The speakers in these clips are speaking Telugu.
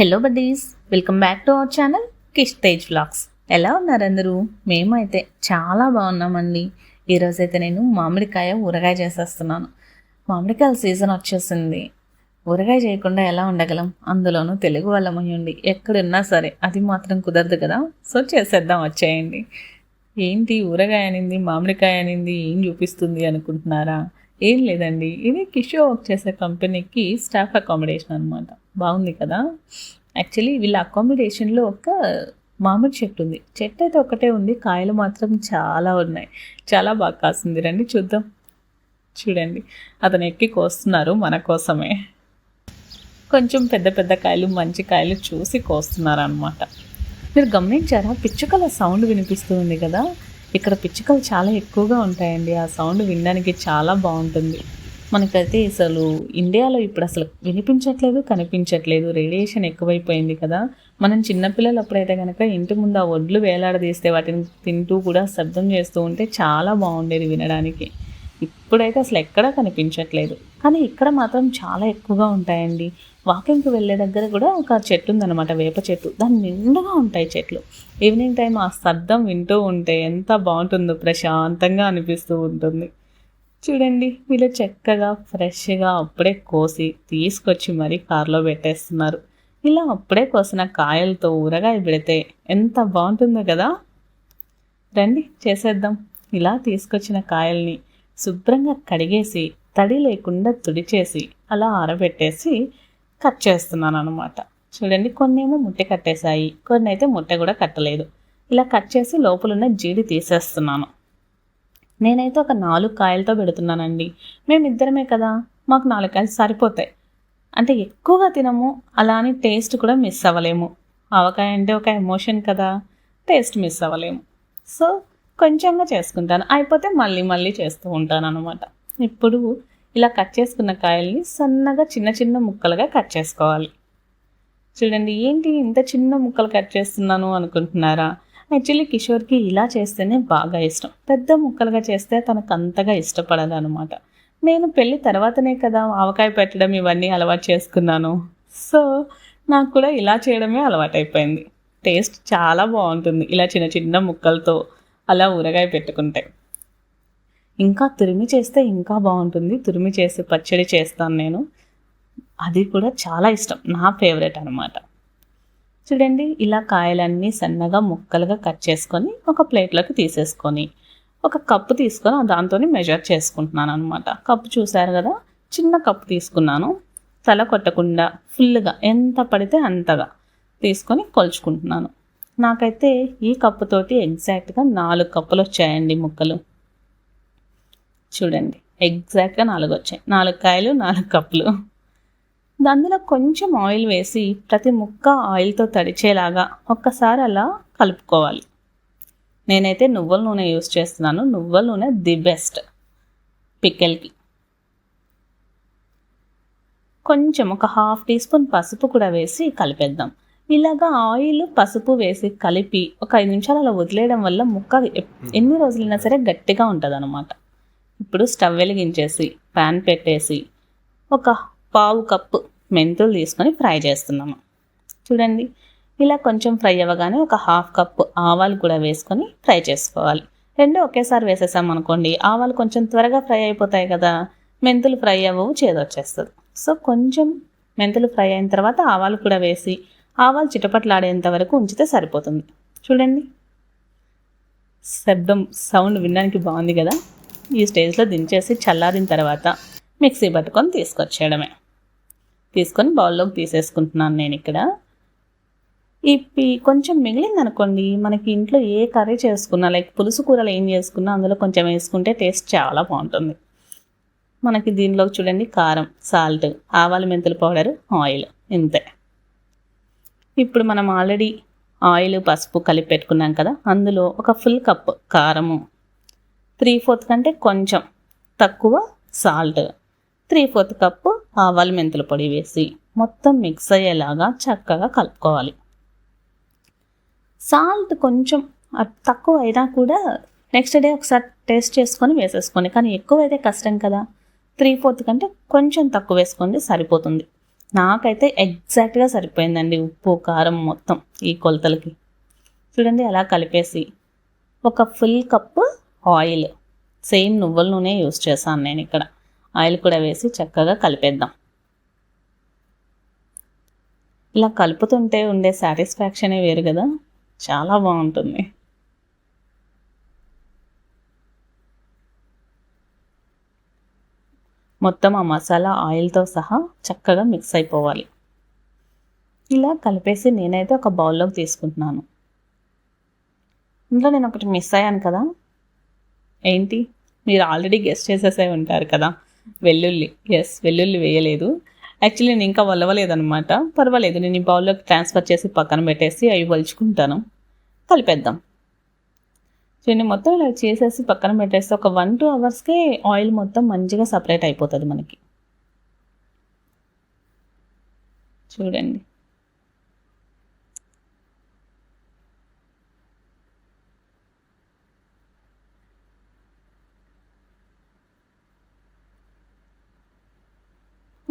Hello buddies welcome back to our channel Kish Tej vlogs ఎలా ఉన్నారు అందరూ? మేమైతే చాలా బాగున్నామండి. ఈరోజైతే నేను మామిడికాయ ఊరగాయ చేసేస్తున్నాను. మామిడికాయల సీజన్ వచ్చేసింది. ఊరగాయ చేయకుండా ఎలా ఉండగలం? అందులోనూ తెలుగు వాళ్ళమయ్యండి ఎక్కడున్నా సరే అది మాత్రం కుదరదు కదా? సో చేసేద్దాం వచ్చేయండి. ఏంటి ఊరగాయ అనింది మామిడికాయ అనింది ఏం చూపిస్తుంది అనుకుంటున్నారా? ఏం లేదండి. ఇది కిషో వర్క్ చేసే కంపెనీకి స్టాఫ్ అకామిడేషన్ అనమాట బాగుంది కదా? యాక్చువల్లీ వీళ్ళ అకామిడేషన్లో ఒక మామిడి చెట్టు ఉంది. చెట్టు అయితే ఒకటే ఉంది. కాయలు మాత్రం చాలా ఉన్నాయి. చాలా బాగా కాసింది. రండి చూద్దాం. చూడండి. అతను ఎక్కి కోస్తున్నారు మన కోసమే. కొంచెం పెద్ద పెద్ద కాయలు మంచి కాయలు చూసి కోస్తున్నారు అనమాట మీరు గమనించారా? పిచ్చుకల సౌండ్ వినిపిస్తూ ఉంది కదా? ఇక్కడ పిచ్చుకలు చాలా ఎక్కువగా ఉంటాయండి. ఆ సౌండ్ వినడానికి చాలా బాగుంటుంది. మనకైతే అసలు ఇండియాలో ఇప్పుడు అసలు వినిపించట్లేదు కనిపించట్లేదు. రేడియేషన్ ఎక్కువైపోయింది కదా. మనం చిన్నపిల్లలు అప్పుడైతే కనుక ఇంటి ముందు ఆ ఒడ్లు వేలాడదీస్తే వాటిని తింటూ కూడా శబ్దం చేస్తూ ఉంటే చాలా బాగుండేది వినడానికి. ఇప్పుడైతే అసలు ఎక్కడా కనిపించట్లేదు. కానీ ఇక్కడ మాత్రం చాలా ఎక్కువగా ఉంటాయండి. వాకింగ్కి వెళ్ళే దగ్గర కూడా ఒక చెట్టు ఉందన్నమాట వేప చెట్టు. దాని నిండుగా ఉంటాయి చెట్లు. ఈవినింగ్ టైం ఆ శబ్దం వింటూ ఉంటే ఎంత బాగుంటుందో ప్రశాంతంగా అనిపిస్తూ ఉంటుంది. చూడండి వీళ్ళు చక్కగా ఫ్రెష్గా అప్పుడే కోసి తీసుకొచ్చి మరీ కారులో పెట్టేస్తున్నారు. ఇలా అప్పుడే కోసిన కాయలతో ఊరగాయ పెడితే ఎంత బాగుంటుందో కదా! రండి చేసేద్దాం. ఇలా తీసుకొచ్చిన కాయల్ని శుభ్రంగా కడిగేసి తడి లేకుండా తుడిచేసి అలా ఆరబెట్టేసి కట్ చేస్తున్నాను అనమాట చూడండి కొన్ని ఏమో ముట్టె కట్టేశాయి. కొన్ని అయితే ముట్టె కూడా కట్టలేదు. ఇలా కట్ చేసి లోపల ఉన్న జీడి తీసేస్తున్నాను. నేనైతే ఒక నాలుగు కాయలతో పెడుతున్నానండి. మేమిద్దరమే కదా మాకు నాలుగు కాయలు సరిపోతాయి. అంటే ఎక్కువగా తినము అలా అని టేస్ట్ కూడా మిస్ అవ్వలేము. ఆవకాయ అంటే ఒక ఎమోషన్ కదా టేస్ట్ మిస్ అవ్వలేము. సో కొంచెంగా చేసుకుంటాను. అయిపోతే మళ్ళీ మళ్ళీ చేస్తూ ఉంటాను అనమాట ఇప్పుడు ఇలా కట్ చేసుకున్న కాయల్ని సన్నగా చిన్న చిన్న ముక్కలుగా కట్ చేసుకోవాలి. చూడండి ఏంటి ఇంత చిన్న ముక్కలు కట్ చేస్తున్నాను అనుకుంటున్నారా? యాక్చువల్లీ కిషోర్కి ఇలా చేస్తేనే బాగా ఇష్టం. పెద్ద ముక్కలుగా చేస్తే తనకు అంతగా ఇష్టపడదు అనమాట నేను పెళ్ళి తర్వాతనే కదా ఆవకాయ పెట్టడం ఇవన్నీ అలవాటు చేసుకున్నాను. సో నాకు కూడా ఇలా చేయడమే అలవాటైపోయింది. టేస్ట్ చాలా బాగుంటుంది ఇలా చిన్న చిన్న ముక్కలతో అలా ఊరగాయ పెట్టుకుంటే. ఇంకా తురిమి చేస్తే ఇంకా బాగుంటుంది. తురిమి చేసి పచ్చడి చేస్తాను నేను. అది కూడా చాలా ఇష్టం. నా ఫేవరెట్ అనమాట చూడండి ఇలా కాయలన్నీ సన్నగా ముక్కలుగా కట్ చేసుకొని ఒక ప్లేట్లోకి తీసేసుకొని ఒక కప్పు తీసుకొని దాంతో మెజర్ చేసుకుంటున్నాను అనమాట కప్పు చూసారు కదా? చిన్న కప్పు తీసుకున్నాను. తల కొట్టకుండా ఫుల్గా ఎంత పడితే అంతగా తీసుకొని కొలుచుకుంటున్నాను. నాకైతే ఈ కప్పుతోటి ఎగ్జాక్ట్గా నాలుగు కప్పులు వచ్చాయండి ముక్కలు. చూడండి. ఎగ్జాక్ట్గా నాలుగు వచ్చాయి నాలుగు కాయలు నాలుగు కప్పులు. అందులో కొంచెం ఆయిల్ వేసి ప్రతి ముక్క ఆయిల్తో తడిచేలాగా ఒక్కసారి అలా కలుపుకోవాలి. నేనైతే నువ్వుల నూనె యూస్ చేస్తున్నాను. నువ్వుల నూనె ది బెస్ట్ పిక్కెల్కి. కొంచెం ఒక హాఫ్ టీ స్పూన్ పసుపు కూడా వేసి కలిపేద్దాం. ఇలాగా ఆయిల్ పసుపు వేసి కలిపి ఒక ఐదు నిమిషాలు అలా వదిలేయడం వల్ల ముక్క ఎన్ని రోజులైనా సరే గట్టిగా ఉంటుంది అనమాట ఇప్పుడు స్టవ్ వెలిగించేసి ప్యాన్ పెట్టేసి ఒక పావు కప్పు మెంతులు తీసుకొని ఫ్రై చేస్తున్నాము. చూడండి ఇలా కొంచెం ఫ్రై అవ్వగానే ఒక హాఫ్ కప్పు ఆవాలు కూడా వేసుకొని ఫ్రై చేసుకోవాలి. రెండు ఒకేసారి వేసేసాం అనుకోండి ఆవాలు కొంచెం త్వరగా ఫ్రై అయిపోతాయి కదా మెంతులు ఫ్రై అవ్వవు చేదొచ్చేస్తుంది సో కొంచెం మెంతులు ఫ్రై అయిన తర్వాత ఆవాలు కూడా వేసి ఆవాలు చిటపట్లాడేంత వరకు ఉంచితే సరిపోతుంది. చూడండి. శబ్దం సౌండ్ వినడానికి బాగుంది కదా. ఈ స్టేజ్లో దించేసి చల్లారిన తర్వాత మిక్సీ పట్టుకొని తీసుకొచ్చేయడమే. తీసుకొని బౌల్లోకి తీసేసుకుంటున్నాను నేను ఇక్కడ. ఇప్పి కొంచెం మిగిలింది అనుకోండి మనకి ఇంట్లో ఏ కర్రీ చేసుకున్నా లైక్ పులుసు కూరలు ఏం చేసుకున్నా అందులో కొంచెం వేసుకుంటే టేస్ట్ చాలా బాగుంటుంది. మనకి దీనిలో చూడండి కారం సాల్ట్ ఆవాల మెంతుల పౌడర్ ఆయిల్ ఇంతే. ఇప్పుడు మనం ఆల్రెడీ ఆయిల్ పసుపు కలిపి పెట్టుకున్నాం కదా అందులో ఒక ఫుల్ కప్ కారము త్రీ ఫోర్త్ కంటే కొంచెం తక్కువ సాల్ట్. త్రీ ఫోర్త్ కప్పు ఆవాలు మెంతుల పొడి వేసి మొత్తం మిక్స్ అయ్యేలాగా చక్కగా కలుపుకోవాలి. సాల్ట్ కొంచెం తక్కువ అయినా కూడా నెక్స్ట్ డే ఒకసారి టేస్ట్ చేసుకొని వేసేసుకోండి. కానీ ఎక్కువ అయితే కష్టం కదా. త్రీ ఫోర్త్ కంటే కొంచెం తక్కువ వేసుకోండి సరిపోతుంది. నాకైతే ఎగ్జాక్ట్గా సరిపోయిందండి ఉప్పు కారం మొత్తం ఈ కొలతలకి. చూడండి అలా కలిపేసి ఒక ఫుల్ కప్పు ఆయిల్. సేమ్ నువ్వుల నూనె యూస్ చేశాను నేను ఇక్కడ. ఆయిల్ కూడా వేసి చక్కగా కలిపేద్దాం. ఇలా కలుపుతుంటే ఉండే సాటిస్ఫాక్షనే వేరు కదా? చాలా బాగుంటుంది. మొత్తం ఆ మసాలా ఆయిల్తో సహా చక్కగా మిక్స్ అయిపోవాలి. ఇలా కలిపేసి నేనైతే ఒక బౌల్లోకి తీసుకుంటున్నాను. ఇందులో నేను ఒకటి మిస్ అయ్యాను కదా? ఏంటి? మీరు ఆల్రెడీ గెస్ట్ చేసేసే ఉంటారు కదా. వెల్లుల్లి. ఎస్ వెల్లుల్లి వేయలేదు. యాక్చువల్లీ నేను ఇంకా వలవలేదనమాట పర్వాలేదు నేను ఈ బౌల్లోకి ట్రాన్స్ఫర్ చేసి పక్కన పెట్టేసి అవి వలుచుకుంటాను. కలిపేద్దాం. చూడండి మొత్తం ఇలా చేసేసి పక్కన పెట్టేస్తే ఒక వన్ టూ అవర్స్కే ఆయిల్ మొత్తం మంచిగా సపరేట్ అయిపోతుంది మనకి. చూడండి.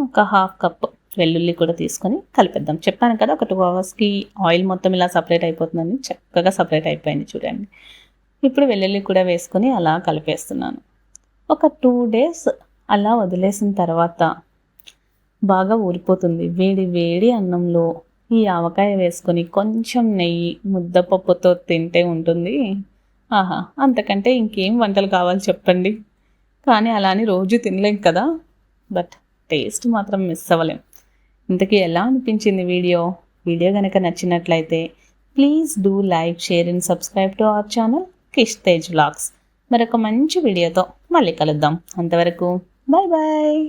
ఒక హాఫ్ కప్ వెల్లుల్లి కూడా తీసుకొని కలిపేద్దాం. చెప్పాను కదా ఒక టూ అవర్స్కి ఆయిల్ మొత్తం ఇలా సపరేట్ అయిపోతుందని చక్కగా సపరేట్ అయిపోయింది చూడండి. ఇప్పుడు వెల్లుల్లి కూడా వేసుకొని అలా కలిపేస్తున్నాను. ఒక టూ డేస్ అలా వదిలేసిన తర్వాత బాగా ఊరిపోతుంది. వేడి వేడి అన్నంలో ఈ ఆవకాయ వేసుకొని కొంచెం నెయ్యి ముద్దపప్పుతో తింటే ఉంటుంది. ఆహా అంతకంటే ఇంకేం వంటలు కావాలి చెప్పండి. కానీ అలా అని రోజు తినలేం కదా. బట్ టేస్ట్ మాత్రం మిస్ అవ్వలేం. ఇంతకీ ఎలా అనిపించింది వీడియో? వీడియో కనుక నచ్చినట్లయితే please do like share and subscribe to our channel Kish Tej vlogs. మరొక మంచి వీడియోతో మళ్ళీ కలుద్దాం. అంతవరకు బాయ్ బాయ్